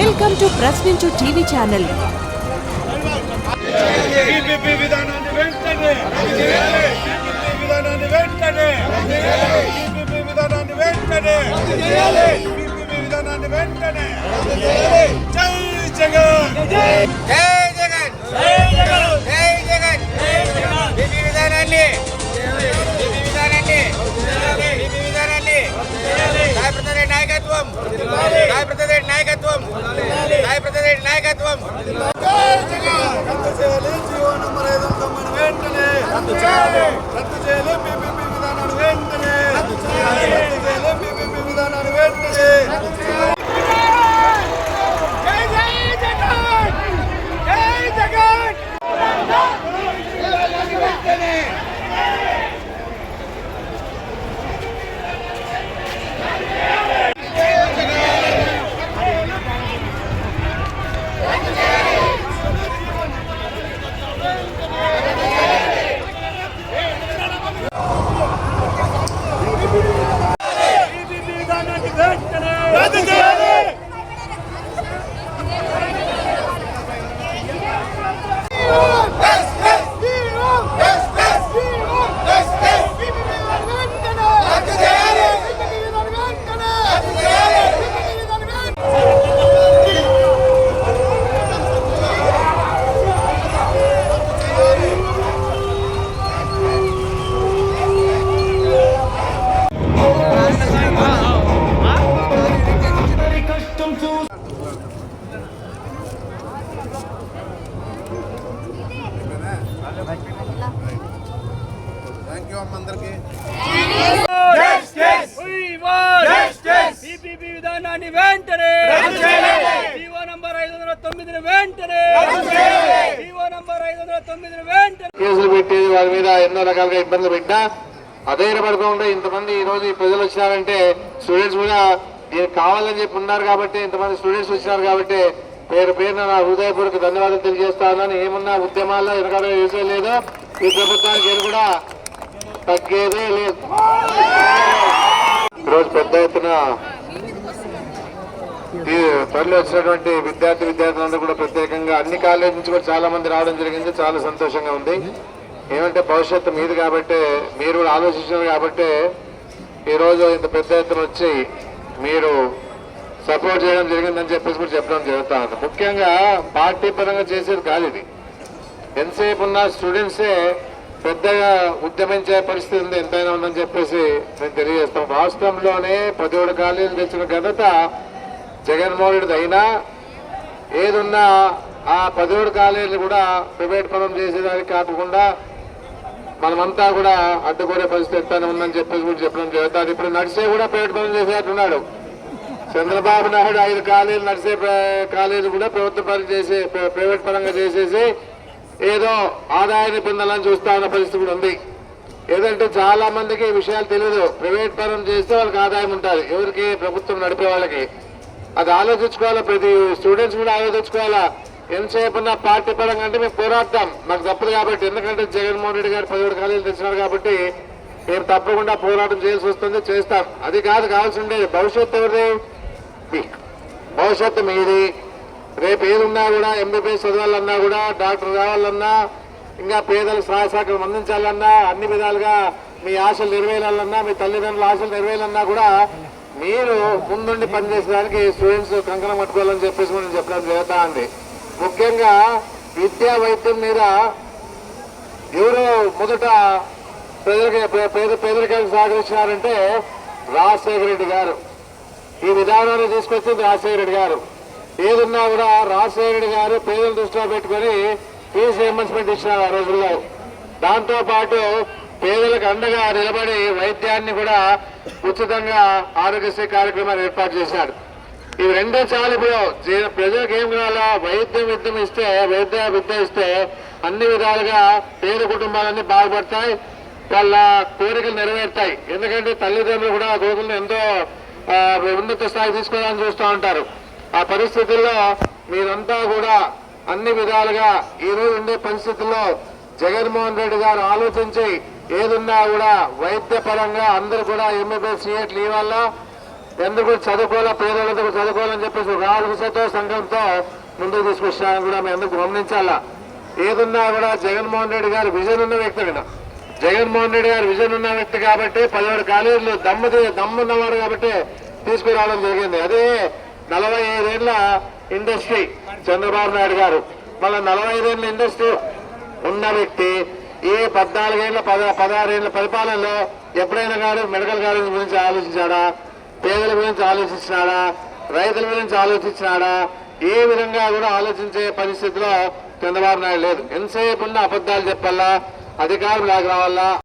Welcome to Prashninchu TV channel జై జగన్ జై జగన్ జై జగన్ జై జగన్ విధానాన్ని విధానాన్ని విధానాన్ని నాయకత్వం నాయకత్వం నాయకత్వం రద్దు చేయాలి జీవో నంబర్ ఐదు వందల తొమ్మిది వెంటనే రద్దు చేయాలి రద్దు చేయాలి పీపీపీ విధానాన్ని వెంటనే రద్దు చేయాలి రద్దు చేయాలి పీపీపీ విధానాన్ని వెంటనే జై జై జగన్ జై జగన్ పీపీపీ విధానాన్ని వెంటనే రద్దు థ్యాంక్ యూ అమ్మ విధానాన్ని వెంటనే జీవో నంబర్ ఐదు వందల తొమ్మిదిని వెంటనే జీవో నంబర్ ఐదు వందల తొమ్మిదిని వెంటనే కేసులు పెట్టేది వారి మీద ఎన్నో రకాలుగా ఇబ్బందులు పెట్టినా అధైర్యపడకుండా ఇంతమంది ఈ రోజు ప్రజలు వచ్చినారంటే స్టూడెంట్స్ కూడా నేను కావాలని చెప్పి ఉన్నారు కాబట్టి ఇంతమంది స్టూడెంట్స్ వచ్చినారు కాబట్టి పేరు పేరున నా హృదయపూర్వక ధన్యవాదాలు తెలియజేస్తానని ఏమున్నా ఉద్యమాల్లో వెనకాల వేసే లేదు ఈ ప్రభుత్వానికి ఏది కూడా తగ్గేదే లేదు. ఈరోజు పెద్ద ఎత్తున ఈ తరలి వచ్చినటువంటి విద్యార్థి విద్యార్థులందరూ కూడా ప్రత్యేకంగా అన్ని కాలేజ్ నుంచి కూడా చాలా మంది రావడం జరిగింది. చాలా సంతోషంగా ఉంది. ఏమంటే భవిష్యత్తు మీది కాబట్టి మీరు కూడా ఆలోచించారు కాబట్టి ఈరోజు ఇంత పెద్ద ఎత్తున వచ్చి మీరు సపోర్ట్ చేయడం జరిగిందని చెప్పేసి కూడా చెప్పడం జరుగుతా ఉంది. ముఖ్యంగా పార్టీ పరంగా చేసేది కాదు ఇది. ఎంతసేపు ఉన్న స్టూడెంట్సే పెద్దగా ఉద్యమించే పరిస్థితి ఉంది ఎంతైనా ఉందని చెప్పేసి నేను తెలియజేస్తాం. రాష్ట్రంలోనే పదిహేడు కాలేజీలు తెచ్చిన ఘనత జగన్మోహన్ రెడ్డి అయినా ఏదున్నా ఆ పదిహేడు కాలేజీలు కూడా ప్రైవేట్ పరం చేసేదానికి కాకుండా మనమంతా కూడా అడ్డుకోరే పరిస్థితి ఎంతైనా ఉందని చెప్పేసి కూడా చెప్పడం జరుగుతుంది. ఇప్పుడు నడిసే కూడా ప్రైవేట్ పనులు చేసేటట్టున్నాడు. చంద్రబాబు నాయుడు ఐదు కాలేజీలు నడిసే కాలేజీలు కూడా ప్రభుత్వ పరం చేసే ప్రైవేట్ పరంగా చేసేసి ఏదో ఆదాయాన్ని పొందాలని చూస్తా ఉన్న పరిస్థితి కూడా ఉంది. ఏదంటే చాలా మందికి ఈ విషయాలు తెలియదు. ప్రైవేట్ పరం చేస్తే వాళ్ళకి ఆదాయం ఉంటుంది. ఎవరికి ప్రభుత్వం నడిపే వాళ్ళకి. అది ఆలోచించుకోవాలా? ప్రతి స్టూడెంట్స్ కూడా ఆలోచించుకోవాలా? ఎంతసేపు ఉన్న పార్టీ పరంగా అంటే మేము పోరాడతాం. మాకు తప్పదు కాబట్టి. ఎందుకంటే జగన్మోహన్ రెడ్డి గారు పదిహేడు కాలేజీలు తెచ్చినారు కాబట్టి మేము తప్పకుండా పోరాటం చేయాల్సి వస్తుంది చేస్తాం. అది కాదు కావాల్సి ఉండేది భవిష్యత్తు ఎవరిది? భవిష్యత్తు మీది. రేపు ఏదున్నా కూడా ఎంబీబీఎస్ చదవాలన్నా కూడా డాక్టర్ కావాలన్నా ఇంకా పేదలకు సహాయ సహకారం అందించాలన్నా అన్ని విధాలుగా మీ ఆశలు నెరవేరాలన్నా మీ తల్లిదండ్రుల ఆశలు నెరవేరాలన్నా కూడా మీరు ముందుండి పనిచేసేదానికి స్టూడెంట్స్ కంకణం పట్టుకోవాలని చెప్పేసి మనం చెప్పడం జరుగుతా ఉంది. ముఖ్యంగా విద్యా వైద్యం మీద ఎవరు మొదట పేదరిక పేద పేదరికానికి సహకరించినారంటే రాజశేఖర రెడ్డి గారు. ఈ విధానాన్ని తీసుకొచ్చింది రాజశేఖర రెడ్డి గారు. ఏదున్నా కూడా రాజశేఖర రెడ్డి గారు పేదల దృష్టిలో పెట్టుకొని ఫీజు రియంబర్స్మెంట్ ఇచ్చినారు ఆ రోజుల్లో. దాంతో పాటు పేదలకు అండగా నిలబడి వైద్యాన్ని కూడా ఉచితంగా ఆరోగ్యశ్రీ కార్యక్రమాన్ని ఏర్పాటు చేశాడు ఇవి రెండే చాలు ఇప్పుడు. జీ- ప్రజలకు ఏం కావాలా? వైద్యం విద్యం ఇస్తే వైద్య విద్య ఇస్తే అన్ని విధాలుగా పేద కుటుంబాలన్నీ బాగుపడతాయి. వాళ్ళ కోరికలు నెరవేరుతాయి. ఎందుకంటే తల్లిదండ్రులు కూడా కొడుకులను ఎంతో ఉన్నత స్థాయి తీసుకోవాలని చూస్తూ ఉంటారు. ఆ పరిస్థితుల్లో మీరంతా కూడా అన్ని విధాలుగా ఈరోజు ఉండే పరిస్థితుల్లో జగన్మోహన్ రెడ్డి గారు ఆలోచించి ఏదున్నా కూడా వైద్య పరంగా అందరూ కూడా ఎంబీబీఎస్ సీఎట్లు ఇవ్వాలా? ఎందుకు చదువుకోవాలా? పేదలతో చదువుకోవాలని చెప్పేసి రాలుసతో సంఘంతో ముందుకు తీసుకొచ్చారని కూడా మేము ఎందుకు గమనించాలా? ఏదున్నా కూడా జగన్మోహన్ రెడ్డి గారు విజన్ ఉన్న వ్యక్తి కదా జగన్మోహన్ రెడ్డి గారు విజన్ ఉన్న వ్యక్తి కాబట్టి పదిహేడు కాలేజీలు దమ్ముది దమ్మున్నవాడు కాబట్టి తీసుకురావడం జరిగింది. అదే నలభై ఐదేళ్ళ ఇండస్ట్రీ చంద్రబాబు నాయుడు గారు. మళ్ళీ నలభై ఐదేళ్ళ ఇండస్ట్రీ ఉన్న వ్యక్తి ఏ పద్నాలుగేళ్ళ పద పదహారేళ్ళ పరిపాలనలో ఎప్పుడైనా కానీ మెడికల్ కాలేజ్ గురించి ఆలోచించాడా? పేదల గురించి ఆలోచించినాడా? రైతుల గురించి ఆలోచించినాడా? ఏ విధంగా కూడా ఆలోచించే పరిస్థితిలో చంద్రబాబు నాయుడు లేదు. ఎంతసేపు ఉన్న అబద్ధాలు చెప్పాలా? అధికారం లాగా రావాలా?